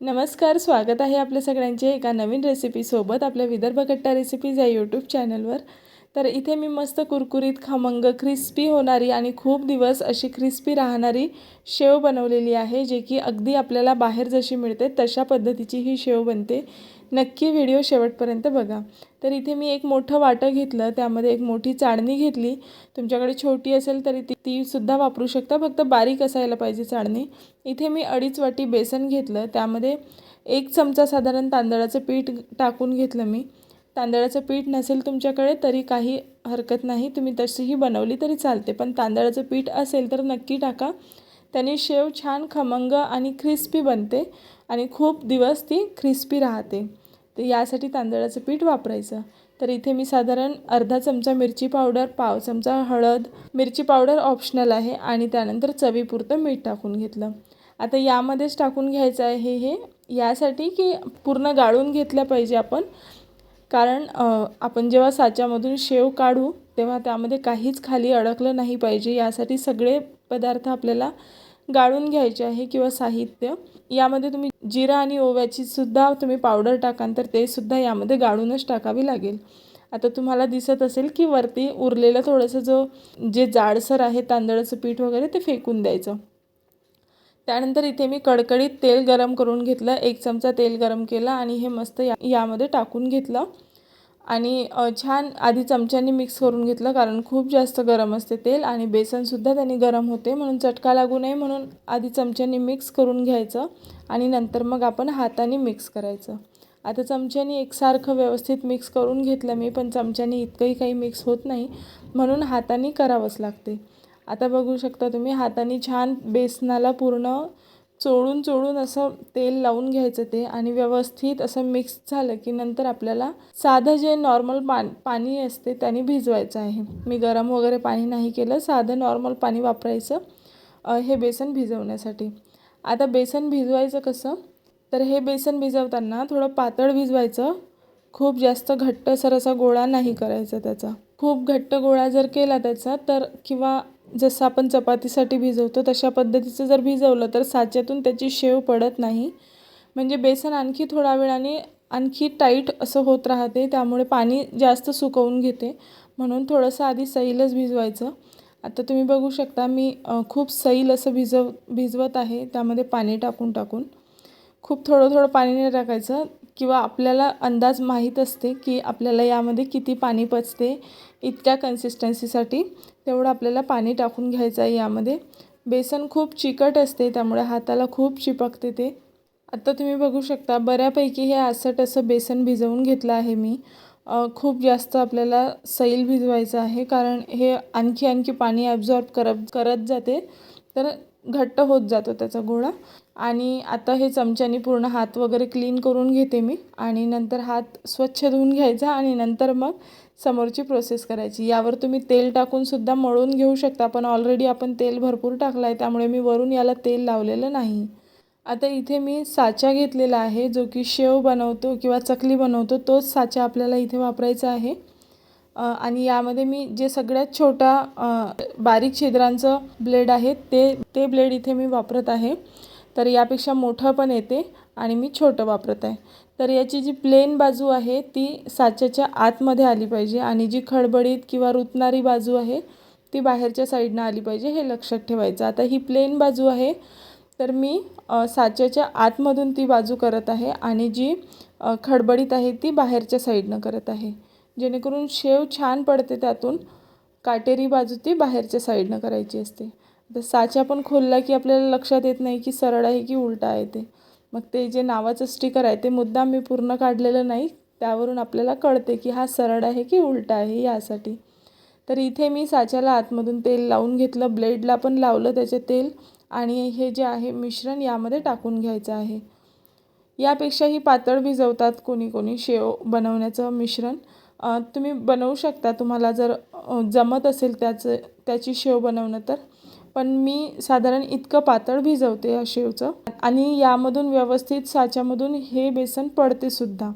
नमस्कार स्वागत आहे आपल्या सगळ्यांचे एका नवीन रेसिपीसोबत आपल्या विदर्भ कट्टा रेसिपीज या यूट्यूब चॅनलवर तर इथे मी मस्त कुरकुरीत खमंग क्रिस्पी होणारी आणि खूप दिवस अशी क्रिस्पी राहणारी शेव बनवलेली आहे जे की अगदी आपल्याला बाहेर जशी मिळते तशा पद्धतीची ही शेव बनते. नक्की व्हिडिओ शेवटपर्यंत बघा. तर इथे मी एक मोठं वाटं घेतलं त्यामध्ये एक मोठी चाळणी घेतली. तुमच्याकडे छोटी असेल तरी ती तीसुद्धा वापरू शकता फक्त बारीक असायला पाहिजे चाळणी. इथे मी अडीच वाटी बेसन घेतलं त्यामध्ये एक चमचा साधारण तांदळाचं पीठ टाकून घेतलं मी. तांदळाचं पीठ नसेल तुमच्याकडे तरी काही हरकत नाही. तुम्ही तशीही बनवली तरी चालते पण तांदळाचं पीठ असेल तर नक्की टाका. त्याने शेव छान खमंग आणि क्रिस्पी बनते आणि खूप दिवस ती क्रिस्पी राहते. तर यासाठी तांदळाचं पीठ वापरायचं. तर इथे मी साधारण अर्धा चमचा मिरची पावडर पाव चमचा हळद. मिरची पावडर ऑप्शनल आहे आणि त्यानंतर चवीपुरतं मीठ टाकून घेतलं. आता यामध्येच टाकून घ्यायचं आहे हे. यासाठी की पूर्ण गाळून घेतलं पाहिजे आपण. कारण आपण जेव्हा साच्यामधून शेव काढू तेव्हा त्यामध्ये काहीच खाली अडकलं नाही पाहिजे. यासाठी सगळे पदार्थ आपल्याला गाळून घ्यायचे आहे किंवा साहित्य. यामध्ये तुम्ही जिरा आणि ओव्याची सुद्धा तुम्ही पावडर टाकाल तर ते सुद्धा यामध्ये गाळूनच टाकावी लागेल. आता तुम्हाला दिसत असेल की वरती उरलेलं थोडंसं जो जे जाडसर आहे तांदळाचं पीठ वगैरे ते फेकून द्यायचं. त्यानंतर इथे मी कडकडीत तेल गरम करून घेतलं. एक चमचा तेल गरम केला आणि हे मस्त या यामध्ये टाकून घेतलं. आणि छान आधी चमच्याने मिक्स करून घेतलं कारण खूप जास्त गरम असते तेल आणि बेसनसुद्धा त्याने गरम होते म्हणून चटका लागू नये म्हणून आधी चमच्याने मिक्स करून घ्यायचं आणि नंतर मग आपण हाताने मिक्स करायचं. आता चमच्याने एकसारखं व्यवस्थित मिक्स करून घेतलं मी पण चमच्याने इतकंही काही मिक्स होत नाही म्हणून हाताने करावंच लागते. आता बघू शकता तुम्ही हाताने छान बेसनाला पूर्ण चोळून चोळून असं तेल लावून घ्यायचं ते आणि व्यवस्थित असं मिक्स झालं की नंतर आपल्याला साधं जे नॉर्मल पा पाणी असते त्याने भिजवायचं आहे. मी गरम वगैरे पाणी नाही केलं साधं नॉर्मल पाणी वापरायचं हे बेसन भिजवण्यासाठी. आता बेसन भिजवायचं कसं? तर हे बेसन भिजवताना थोडं पातळ भिजवायचं. खूप जास्त घट्टसर असा गोळा नाही करायचा त्याचा. खूप घट्ट गोळा जर केला त्याचा तर किंवा जसं आपण चपातीसाठी भिजवतो तशा पद्धतीचं जर भिजवलं तर साच्यातून त्याची शेव पडत नाही. म्हणजे बेसन आणखी थोड्या वेळाने आणखी टाईट असं होत राहते त्यामुळे पाणी जास्त सुकवून घेते. म्हणून थोडंसं आधी सैलच भिजवायचं. आता तुम्ही बघू शकता मी खूप सैल असं भिजव भिजवत आहे त्यामध्ये पाणी टाकून टाकून. खूप थोडं थोडं पाणी नाही टाकायचं. किंवा आपल्याला अंदाज माहीत असते की आपल्याला यामध्ये किती पाणी पचते इतक्या कन्सिस्टन्सीसाठी तेवढं आपल्याला पाणी टाकून घ्यायचं आहे यामध्ये. बेसन खूप चिकट असते त्यामुळे हाताला खूप चिपकते ते. आत्ता तुम्ही बघू शकता बऱ्यापैकी हे आसट असं बेसन भिजवून घेतलं आहे मी. खूप जास्त आपल्याला सैल भिजवायचं आहे कारण हे आणखी आणखी पाणी ॲब्झॉर्ब करत करत जाते. तर घट्ट होत जातो त्याचा गोळा. आणि आता हे चमच्याने पूर्ण हात वगैरे क्लीन करून घेते मी. आणि नंतर हात स्वच्छ धुवून घ्यायचा आणि नंतर मग समोरची प्रोसेस करायची. यावर तुम्ही तेल टाकूनसुद्धा मळून घेऊ शकता. पण ऑलरेडी आपण तेल भरपूर टाकलं आहे त्यामुळे मी वरून याला तेल लावलेलं नाही. आता इथे मी साचा घेतलेला आहे. जो की शेव बनवतो किंवा चकली बनवतो तोच साचा आपल्याला इथे वापरायचा आहे. आणि यामध्ये मी जे सगळ्यात छोटा बारीक छिद्रांचं ब्लेड आहे ते ते ब्लेड इथे मी वापरत आहे. तर यापेक्षा मोठं पण येते आणि मी छोटं वापरत आहे. तर याची जी प्लेन बाजू आहे ती साच्याच्या आतमध्ये आली पाहिजे आणि जी खडबडीत किंवा रुतणारी बाजू आहे ती बाहेरच्या साईडनं आली पाहिजे हे लक्षात ठेवायचं. आता ही प्लेन बाजू आहे तर मी साच्याच्या आतमधून ती बाजू करत आहे आणि जी खडबडीत आहे ती बाहेरच्या साईडनं करत आहे. जेणेकरून शेव छान पडते त्यातून काटेरी बाजू ती बाहेरच्या साईडनं करायची असते. तर साचा पण खोलला की आपल्याला लक्षात येत नाही की सरळ आहे की उलटा आहे ते. मग ते जे नावाचं स्टिकर आहे ते मुद्दाम मी पूर्ण काढलेलं नाही त्यावरून आपल्याला कळते की हा सरळ आहे की उलटा आहे यासाठी. तर इथे मी साच्याला आतमधून तेल लावून घेतलं ब्लेडला पण लावलं त्याचे तेल आणि हे जे आहे मिश्रण यामध्ये टाकून घ्यायचं आहे. यापेक्षाही पातळ भिजवतात कोणी कोणी शेव बनवण्याचं मिश्रण. तुम्ही बनवू शकता. तुम्हाला जर जमत असेल त्याचं त्याची शेव बनवणं तर. पण मी साधारण इतकं पातळ भिजवते या शेवचं. आणि यामधून व्यवस्थित साच्यामधून हे बेसन पडते सुद्धा.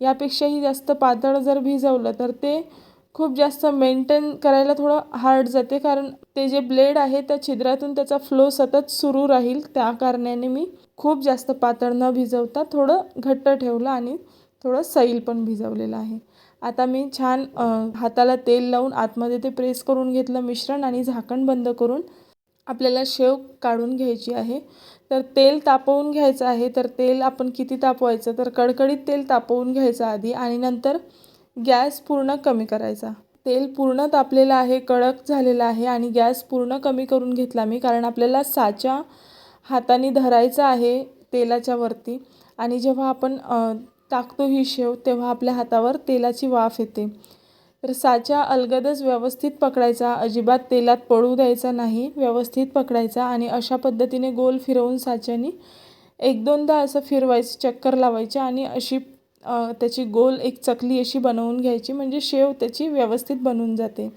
यापेक्षाही जास्त पातळ जर भिजवलं तर ते खूप जास्त मेंटेन करायला थोडं हार्ड जाते. कारण ते जे ब्लेड आहे त्या छिद्रातून त्याचा फ्लो सतत सुरू राहील. त्या कारणाने मी खूप जास्त पातळ न भिजवता थोडं घट्ट ठेवलं आणि थोडं सैल पण भिजवलेलं आहे. आता मी छान हाताला तेल लावून आतमध्ये ते प्रेस करून घेतलं मिश्रण आणि झाकण बंद करून आपल्याला शेव काढून घ्यायची आहे. तर तेल तापवून घ्यायचं आहे. तर तेल आपण किती तापवायचं? तर कडकडीत तेल तापवून घ्यायचं आधी आणि नंतर गॅस पूर्ण कमी करायचा. तेल पूर्ण तापलेलं आहे कडक झालेलं आहे आणि गॅस पूर्ण कमी करून घेतला मी कारण आपल्याला साच्या हाताने धरायचं आहे तेलाच्या वरती. आणि जेव्हा आपण टाकतो ही शेव तेव्हा आपल्या हातावर तेलाची वाफ येते. तर साचा अलगदच व्यवस्थित पकडायचा. अजिबात तेलात पडू द्यायचा नाही. व्यवस्थित पकडायचा आणि अशा पद्धतीने गोल फिरवून साच्याने एक दोनदा असं फिरवायचं चक्कर लावायचे आणि अशी त्याची गोल एक चकली अशी बनवून घ्यायची. म्हणजे शेव त्याची व्यवस्थित बनून जाते.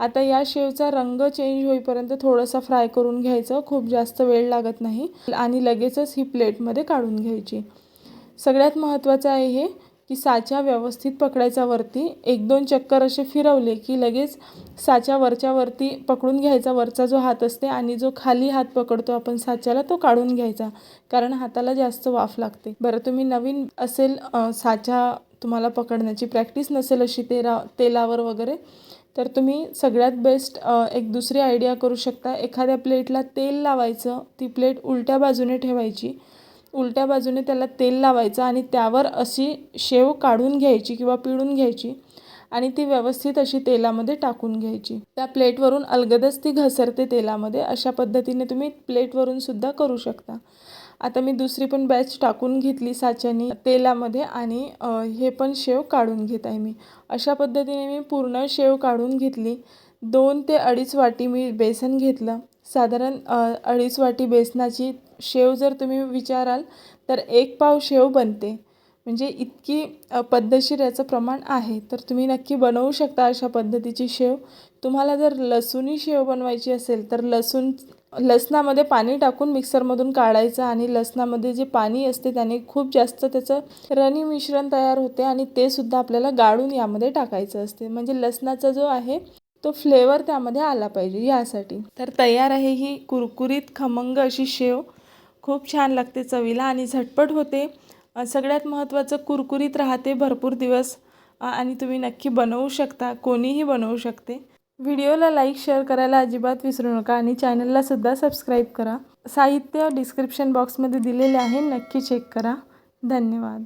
आता या शेवचा रंग चेंज होईपर्यंत थोडंसं फ्राय करून घ्यायचं. खूप जास्त वेळ लागत नाही आणि लगेचच ही प्लेटमध्ये काढून घ्यायची. सगळ्यात महत्त्वाचं आहे हे की साचा व्यवस्थित पकडायचा वरती एक दोन चक्कर असे फिरवले की लगेच साच्या वरच्या वरती पकडून घ्यायचा वरचा जो हात असते आणि जो खाली हात पकडतो आपण साच्याला तो काढून घ्यायचा कारण हाताला जास्त वाफ लागते. बरं तुम्ही नवीन असेल साच्या साचा तुम्हाला पकडण्याची प्रॅक्टिस नसेल अशी तेरा तेलावर वगैरे तर तुम्ही सगळ्यात बेस्ट एक दुसरी आयडिया करू शकता. एखाद्या प्लेटला तेल लावायचं ती प्लेट उलट्या बाजूने ठेवायची उलट्या बाजूने त्याला तेल लावायचं आणि त्यावर अशी शेव काढून घ्यायची किंवा पिळून घ्यायची आणि ती व्यवस्थित अशी तेलामध्ये टाकून घ्यायची. त्या प्लेटवरून अलगदच ती घसरते तेलामध्ये. अशा पद्धतीने तुम्ही प्लेटवरून सुद्धा करू शकता. आता मी दुसरी पण बॅच टाकून घेतली साच्यानी तेलामध्ये आणि हे पण शेव काढून घेत आहे मी. अशा पद्धतीने मी पूर्ण शेव काढून घेतली. दोन ते अडीच वाटी मी बेसन घेतलं. साधारण अडीच वाटी बेसनाची शेव जर तुम्ही विचाराल तर एक पाव शेव बनते. म्हणजे इतकी पद्धतशीर याचं प्रमाण आहे. तर तुम्ही नक्की बनवू शकता अशा पद्धतीची शेव. तुम्हाला जर लसूणी शेव बनवायची असेल तर लसूण लसणामध्ये पाणी टाकून मिक्सरमधून काढायचं आणि लसणामध्ये जे पाणी असते त्याने खूप जास्त त्याचं रणी मिश्रण तयार होते आणि ते सुद्धा आपल्याला गाळून यामध्ये टाकायचं असते. म्हणजे लसणाचा जो आहे तो फ्लेवर त्यामध्ये आला पाहिजे यासाठी. तर तयार आहे ही कुरकुरीत खमंग अशी शेव. खूप छान लागते चवीला आणि झटपट होते. सगळ्यात महत्त्वाचं कुरकुरीत राहते भरपूर दिवस. आणि तुम्ही नक्की बनवू शकता कोणीही बनवू शकते. व्हिडिओला लाईक शेअर करायला अजिबात विसरू नका आणि चॅनललासुद्धा सबस्क्राईब करा. साहित्य डिस्क्रिप्शन बॉक्समध्ये दिलेले आहे नक्की चेक करा. धन्यवाद.